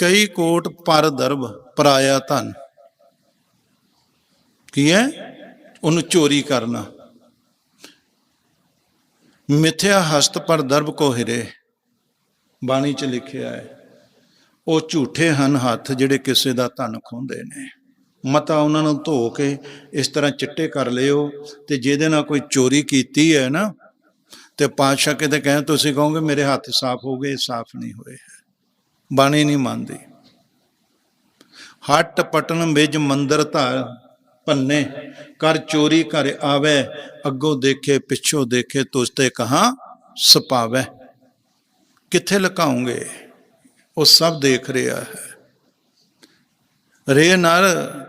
ਕਈ ਕੋਟ ਪਰ ਦਰਬ ਪਰਾਇਆ ਧਨ। ਕੀ ਹੈ? ਉਹਨੂੰ ਚੋਰੀ ਕਰਨਾ। ਮਿਥਿਆ ਹਸਤ ਪਰ ਦਰਬ ਕੋ ਹਿਰੇ। ਬਾਣੀ ਚ ਲਿਖਿਆ ਹੈ, ਉਹ ਝੂਠੇ ਹਨ ਹੱਥ ਜਿਹੜੇ ਕਿਸੇ ਦਾ ਧਨ ਖੋਹਦੇ ਨੇ। ਮਤਾ ਉਹਨਾਂ ਨੂੰ ਧੋ ਕੇ ਇਸ ਤਰ੍ਹਾਂ ਚਿੱਟੇ ਕਰ ਲਿਓ ਤੇ ਜਿਹਦੇ ਨਾਲ ਕੋਈ ਚੋਰੀ ਕੀਤੀ ਹੈ ਨਾ, ਤੇ ਪਾਤਸ਼ਾਹ ਕਿਤੇ ਕਹੇ ਤੁਸੀਂ ਕਹੋਗੇ ਮੇਰੇ ਹੱਥ ਸਾਫ਼ ਹੋ ਗਏ, ਸਾਫ਼ ਨਹੀਂ ਹੋਏ। ਬਾਣੀ ਨਹੀਂ ਮੰਨਦੀ। ਹੱਟ ਪਟਨ ਵਿੱਚ ਮੰਦਰ ਧਾਰ ਪੰਨੇ ਕਰ ਚੋਰੀ ਘਰ ਆਵੇ, ਅੱਗੋਂ ਦੇਖੇ, ਪਿੱਛੋਂ ਦੇਖੇ ਤੁਸ ਤੇ ਕਹਾ ਸਪਾਵੇ ਕਿੱਥੇ ਲਕਾਉਂਗੇ? ਉਹ ਸਭ ਦੇਖ ਰਿਹਾ ਹੈ। ਰੇ ਨਰ,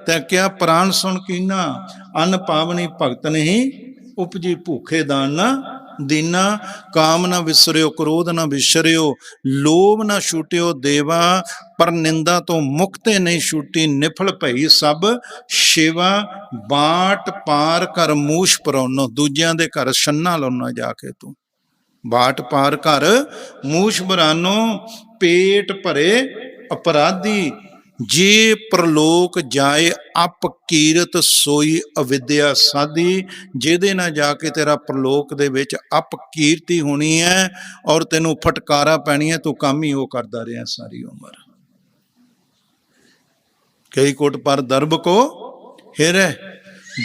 ਤੈ ਕਿਆ ਪ੍ਰਾਨ ਸੁਣ ਕੀਨਾ, ਅਨ ਪਾਵਨੀ ਭਗਤ ਨਹੀਂ, ਉਪਜੀ ਭੂਖੇ ਦਾਨ ਨਾ ਦੀਨਾ ਕਾਮ ਨਾ ਵਿਸਰਿਓ, ਕ੍ਰੋਧ ਨਾ ਵਿਸਰਿਓ ਲੋਭ ਨਾ ਛੂਟਿਓ ਦੇਵਾ, ਪਰ ਨਿੰਦਾ ਤੋਂ ਮੁਕਤੇ ਨਹੀਂ ਛੂਟੀ ਨਿਫਲ ਭਈ ਸਭ ਸ਼ੇਵਾ, ਬਾਟ ਪਾਰ ਕਰ ਮੂਸ਼ ਪਰੋਨੋ, ਦੂਜਿਆਂ ਦੇ ਘਰ ਛੰਨਾ ਲਾਉਣਾ ਜਾ ਕੇ ਤੂੰ। ਬਾਟ ਪਾਰ ਕਰ ਮੂਸ਼ ਬਰਾਨੋ, ਪੇਟ ਭਰੇ ਅਪਰਾਧੀ ਜੇ ਪ੍ਰਲੋਕ ਜਾਏ, ਅਪ ਕੀਰਤ ਸੋਈ ਅਵਿਦਿਆ ਸਾਧੀ। ਜਿਹਦੇ ਨਾਲ ਜਾ ਕੇ ਤੇਰਾ ਪ੍ਰਲੋਕ ਦੇ ਵਿੱਚ ਅਪ ਕੀਰਤੀ ਹੋਣੀ ਹੈ ਔਰ ਤੈਨੂੰ ਫਟਕਾਰਾ ਪੈਣੀ ਹੈ, ਤੂੰ ਕੰਮ ਹੀ ਉਹ ਕਰਦਾ ਰਿਹਾ ਸਾਰੀ ਉਮਰ। ਕਈ ਕੋਟ ਪਰ ਦਰਬ ਕੋ ਹਿਰੇ,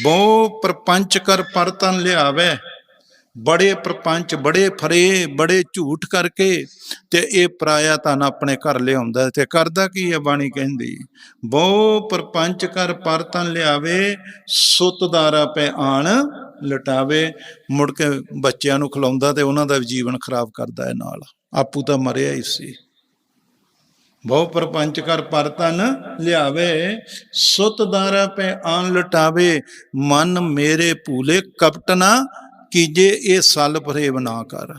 ਬਹੁ ਪ੍ਰਪੰਚ ਕਰ ਪਰਤਨ ਲਿਆਵੇ। ਬੜੇ ਪ੍ਰਪੰਚ, ਬੜੇ ਫਰੇ, ਬੜੇ ਝੂਠ ਕਰਕੇ ਤੇ ਇਹ ਪਰਾਇਆ ਤਾਂ ਆਪਣੇ ਘਰ ਲਿਆਉਂਦਾ ਤੇ ਕਰਦਾ ਕੀ ਹੈ ਬਾਣੀ ਕਹਿੰਦੀ, ਬਹੁ ਪ੍ਰਪੰਚ ਕਰ ਪਰਤਨ ਲਿਆਵੇ ਸੁੱਤਦਾਰਾ ਪੈ ਆਣ ਲਟਾਵੇ। ਮੁੜ ਕੇ ਬੱਚਿਆਂ ਨੂੰ ਖਿਲਾਉਂਦਾ ਤੇ ਉਹਨਾਂ ਦਾ ਵੀ ਜੀਵਨ ਖਰਾਬ ਕਰਦਾ ਹੈ ਨਾਲ। ਆਪੂ ਤਾਂ ਮਰਿਆ ਹੀ ਸੀ। ਬਹੁ ਪ੍ਰਪੰਚ ਕਰ ਪਰਤਨ ਲਿਆਵੇ ਸੁੱਤਦਾਰਾ ਪੈ ਆਣ ਲਟਾਵੇ। ਮਨ ਮੇਰੇ ਭੂਲੇ ਕਪਟਨਾ ਕੀਜੇ ਇਹ ਸਲ ਫਰੇਬ ਨਾ ਕਰ।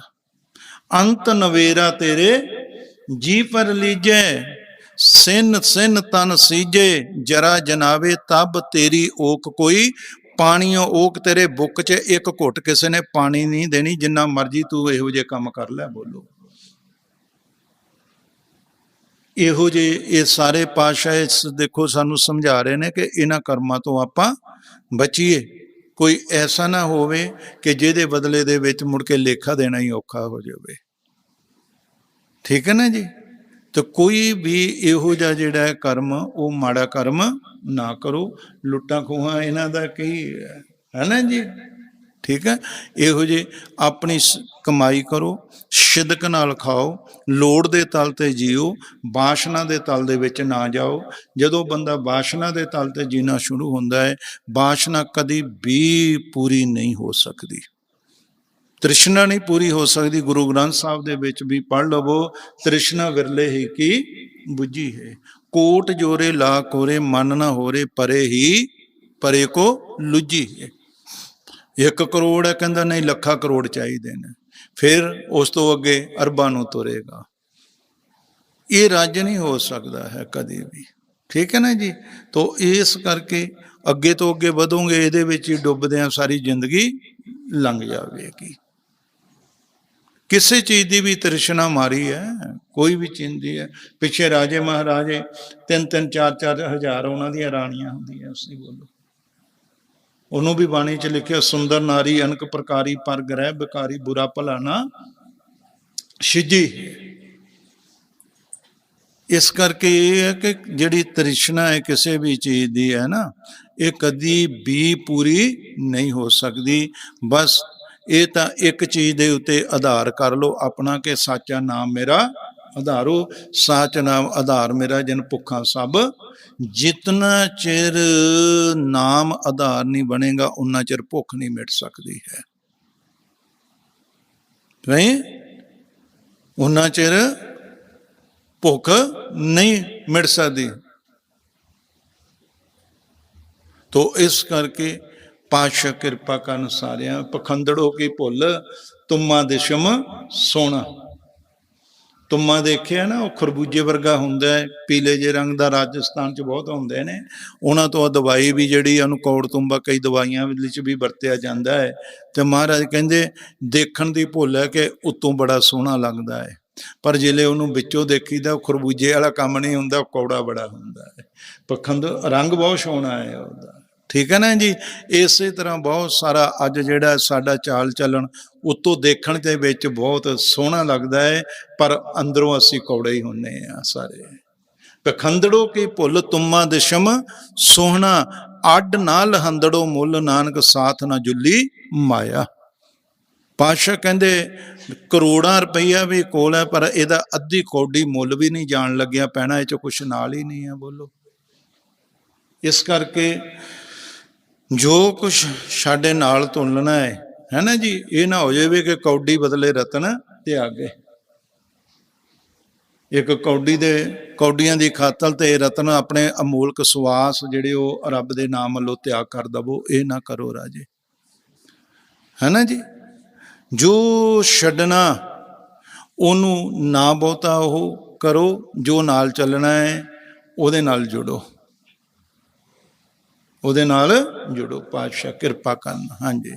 ਅੰਤ ਨਵੇਰਾ ਤੇਰੇ ਜੀ ਪਰ ਲੀਜੈ, ਸਿਨ ਸਿਨ ਤਨ ਸੀਜੇ, ਜਰਾ ਜਨਾਵੇ ਤਬ ਤੇਰੀ ਓਕ ਕੋਈ। ਪਾਣੀਓ ਓਕ ਤੇਰੇ ਬੁੱਕ 'ਚ, ਇੱਕ ਘੁੱਟ ਕਿਸੇ ਨੇ ਪਾਣੀ ਨਹੀਂ ਦੇਣੀ, ਜਿੰਨਾ ਮਰਜ਼ੀ ਤੂੰ ਇਹੋ ਜਿਹੇ ਕੰਮ ਕਰ ਲੈ, ਬੋਲੋ। ਇਹੋ ਜੇ ਇਹ ਸਾਰੇ ਪਾਸ਼ਾ ਇਸ ਦੇਖੋ ਸਾਨੂੰ ਸਮਝਾ ਰਹੇ ਨੇ ਕਿ ਇਹਨਾਂ ਕਰਮਾਂ ਤੋਂ ਆਪਾਂ ਬਚੀਏ। ਕੋਈ ਐਸਾ ਨਾ ਹੋਵੇ ਕਿ ਜਿਹਦੇ ਬਦਲੇ ਦੇ ਵਿੱਚ ਮੁੜ ਕੇ ਲੇਖਾ ਦੇਣਾ ਹੀ ਔਖਾ ਹੋ ਜਾਵੇ। ਠੀਕ ਹੈ ਨਾ ਜੀ? ਤਾਂ ਕੋਈ ਵੀ ਇਹੋ ਜਿਹਾ ਜਿਹੜਾ ਕਰਮ, ਉਹ ਮਾੜਾ ਕਰਮ ਨਾ ਕਰੋ। ਲੁੱਟਾਂ ਖੋਹਾਂ ਇਹਨਾਂ ਦਾ ਕੀ ਹੈ ਨਾ ਜੀ? ਠੀਕ ਹੈ? ਇਹੋ ਜੇ ਆਪਣੀ ਸ- ਕਮਾਈ ਕਰੋ, ਸ਼ਿਦਕ ਨਾਲ ਖਾਓ, ਲੋੜ ਦੇ ਤਲ ਤੇ ਜੀਓ, ਬਾਸ਼ਨਾ ਦੇ ਤਲ ਦੇ ਵਿੱਚ ਨਾ ਜਾਓ। ਜਦੋਂ ਬੰਦਾ ਬਾਸ਼ਨਾ ਦੇ ਤਲ ਤੇ ਜੀਣਾ ਸ਼ੁਰੂ ਹੁੰਦਾ ਹੈ, ਬਾਸ਼ਨਾ ਕਦੀ ਵੀ ਪੂਰੀ ਨਹੀਂ ਹੋ ਸਕਦੀ। ਤ੍ਰਿਸ਼ਨਾ ਨਹੀਂ ਪੂਰੀ ਹੋ ਸਕਦੀ। ਗੁਰੂ ਗ੍ਰੰਥ ਸਾਹਿਬ ਦੇ ਵਿੱਚ ਵੀ ਪੜ ਲਵੋ, ਤ੍ਰਿਸ਼ਨਾ ਵਿਰਲੇ ਹੀ ਕੀ 부ਜੀ ਹੈ। ਕੋਟ ਜੋਰੇ ਲਾ ਕੋਰੇ ਮਨ ਨਾ ਹੋਰੇ ਪਰੇ ਹੀ, ਪਰੇ ਕੋ ਲੁਜੀ ਹੈ। 1 ਕਰੋੜ ਹੈ, ਕਹਿੰਦਾ ਨਹੀਂ, ਲੱਖਾਂ ਕਰੋੜ ਚਾਹੀਦੇ ਨੇ। ਫਿਰ ਉਸ ਤੋਂ ਅੱਗੇ ਅਰਬਾਂ ਨੂੰ ਤੁਰੇਗਾ। ਇਹ ਰਾਜ ਨਹੀਂ ਹੋ ਸਕਦਾ ਹੈ ਕਦੇ ਵੀ। ਠੀਕ ਹੈ ਨਾ ਜੀ? ਤੋਂ ਇਸ ਕਰਕੇ ਅੱਗੇ ਤੋਂ ਅੱਗੇ ਵਧੋਗੇ, ਇਹਦੇ ਵਿੱਚ ਹੀ ਡੁੱਬਦੇ ਆ ਸਾਰੀ ਜ਼ਿੰਦਗੀ ਲੰਘ ਜਾਵੇਗੀ। ਕਿਸੇ ਚੀਜ਼ ਦੀ ਵੀ ਤ੍ਰਿਸ਼ਨਾ ਮਾਰੀ ਹੈ, ਕੋਈ ਵੀ ਚੀਜ਼ ਹੈ। ਪਿੱਛੇ ਰਾਜੇ ਮਹਾਰਾਜੇ ਤਿੰਨ ਤਿੰਨ ਚਾਰ ਚਾਰ ਹਜ਼ਾਰ ਉਹਨਾਂ ਦੀਆਂ ਰਾਣੀਆਂ ਹੁੰਦੀਆਂ ਸੀ ਬੋਲੋ। ਉਹਨੂੰ ਵੀ ਬਾਣੀ 'ਚ ਲਿਖਿਆ, ਸੁੰਦਰ ਨਾਰੀ, ਅਨਕ ਪ੍ਰਕਾਰੀ, ਪਰ ਗ੍ਰਹਿ ਬਿਕਾਰੀ, ਬੁਰਾ ਭਲਾ ਨਾ ਸਿੱਜੀ ਇਸ ਕਰਕੇ ਇਹ ਹੈ ਕਿ ਜਿਹੜੀ ਤ੍ਰਿਸ਼ਨਾ ਹੈ ਕਿਸੇ ਵੀ ਚੀਜ਼ ਦੀ ਹੈ ਨਾ, ਇਹ ਕਦੀ ਵੀ ਪੂਰੀ ਨਹੀਂ ਹੋ ਸਕਦੀ। ਬਸ ਇਹ ਤਾਂ ਇੱਕ ਚੀਜ਼ ਦੇ ਉੱਤੇ ਆਧਾਰ ਕਰ ਲਓ, ਆਪਣਾ ਕਿ ਸਾਚਾ ਨਾਮ ਮੇਰਾ ਆਧਾਰੋ, ਸਾਚ ਨਾਮ ਆਧਾਰ ਮੇਰਾ ਜਨ ਭੁੱਖਾ ਸਭ। ਜਿਤਨਾ ਚਿਰ ਨਾਮ ਆਧਾਰ ਨਹੀਂ ਬਣੇਗਾ ਉਨਾ ਚਿਰ ਭੁੱਖ ਨਹੀਂ ਮਿਟ ਸਕਦੀ ਹੈ। ਨਹੀਂ ਉਨਾ ਚਿਰ ਭੁੱਖ ਨਹੀਂ ਮਿਟ ਸਕਦੀ। ਤੋ ਇਸ ਕਰਕੇ ਪਾਸ਼ਾ ਕਿਰਪਾ ਕਰਨ ਸਾਰਿਆਂ, ਪਖੰਡੜੋ ਕੀ ਭੁੱਲ, ਤੁਮਾ ਦਿਸ਼ਮ ਸੋਣਾ। ਤੁਮਾ ਦੇਖਿਆ ਨਾ, ਉਹ ਖਰਬੂਜੇ ਵਰਗਾ ਹੁੰਦਾ ਹੈ, ਪੀਲੇ ਜੇ ਰੰਗ ਦਾ ਰਾਜਸਥਾਨ ਚ ਬਹੁਤ ਹੁੰਦੇ ਨੇ। ਉਹਨਾਂ ਤੋਂ ਆ ਦਵਾਈ ਵੀ ਜਿਹੜੀ ਉਹਨੂੰ ਕੌੜ ਤੁੰਬਾ ਕਈ ਦਵਾਈਆਂ ਵਿੱਚ ਵੀ ਵਰਤਿਆ ਜਾਂਦਾ ਹੈ। ਤੇ ਮਹਾਰਾਜ ਕਹਿੰਦੇ, ਦੇਖਣ ਦੀ ਭੁੱਲ ਹੈ ਕਿ ਉਤੋਂ ਬੜਾ ਸੋਹਣਾ ਲੱਗਦਾ ਹੈ। ਪਰ ਜਿਲੇ ਉਹਨੂੰ ਵਿੱਚੋਂ ਦੇਖੀਦਾ, ਉਹ ਖਰਬੂਜੇ ਵਾਲਾ ਕੰਮ ਨਹੀਂ ਹੁੰਦਾ, ਉਹ ਕੌੜਾ ਬੜਾ ਹੁੰਦਾ ਹੈ। ਪਖੰਦ ਰੰਗ ਬਹੁਤ ਸੋਹਣਾ ਹੈ ਉਹਦਾ। ਠੀਕ ਹੈ ਨਾ ਜੀ? ਇਸੇ ਤਰ੍ਹਾਂ ਬਹੁਤ ਸਾਰਾ ਅੱਜ ਜਿਹੜਾ ਸਾਡਾ ਚਾਲ ਚੱਲਣ, ਉਤੋਂ ਦੇਖਣ ਦੇ ਵਿੱਚ ਬਹੁਤ ਸੋਹਣਾ ਲੱਗਦਾ ਹੈ, ਪਰ ਅੰਦਰੋਂ ਅਸੀਂ ਕੌੜੇ ਹੀ ਹੁੰਨੇ ਆ ਸਾਰੇ। ਪਖੰਦੜੋ ਕੀ ਭੁੱਲ ਤੁਮਾ ਦਿਸ਼ਮ, ਸੋਹਣਾ ਅੱਡ ਨਾ ਲਹੰਦੜੋ ਮੁੱਲ ਨਾਨਕ ਸਾਥ ਨਾ ਜੁੱਲੀ ਮਾਇਆ। ਪਾਸ਼ਾ ਕਹਿੰਦੇ, ਕਰੋੜਾਂ ਰੁਪਈਆ ਵੀ ਕੋਲ ਹੈ, ਪਰ ਇਹਦਾ ਅੱਧੀ ਕੌਡੀ ਮੁੱਲ ਵੀ ਨਹੀਂ ਜਾਣ ਲੱਗਿਆ, ਪੈਣਾ ਇਹ ਚ ਕੁਛ ਨਾਲ ਹੀ ਨਹੀਂ ਹੈ, ਬੋਲੋ। ਇਸ ਕਰਕੇ ਜੋ ਕੁਛ ਸਾਡੇ ਨਾਲ ਤੁਲਣਾ ਹੈ ਹੈ ਨਾ ਜੀ? ਇਹ ਨਾ ਹੋ ਜਾਵੇ ਕਿ ਕੌਡੀ ਬਦਲੇ ਰਤਨ ਤੇ ਆਗੇ ਇੱਕ ਕੌਡੀ ਦੇ, ਕੌਡੀਆਂ ਦੀ ਖਾਤਰ ਤੇ ਰਤਨ ਆਪਣੇ ਅਮੋਲਕ ਸੁਆਸ ਜਿਹੜੇ ਉਹ ਰੱਬ ਦੇ ਨਾਮ ਵੱਲੋਂ ਤਿਆਗ ਕਰ ਦਵੋ, ਇਹ ਨਾ ਕਰੋ ਰਾਜੇ। ਹੈ ਨਾ ਜੀ? ਜੋ ਛੱਡਣਾ, ਉਹਨੂੰ ਨਾ ਬਹੁਤਾ ਉਹ ਕਰੋ, ਜੋ ਨਾਲ ਚੱਲਣਾ ਹੈ, ਉਹਦੇ ਨਾਲ ਜੁੜੋ। ਉਹਦੇ ਨਾਲ ਜੁੜੋ ਪਾਤਸ਼ਾਹ ਕਿਰਪਾ ਕਰਨ। ਹਾਂਜੀ।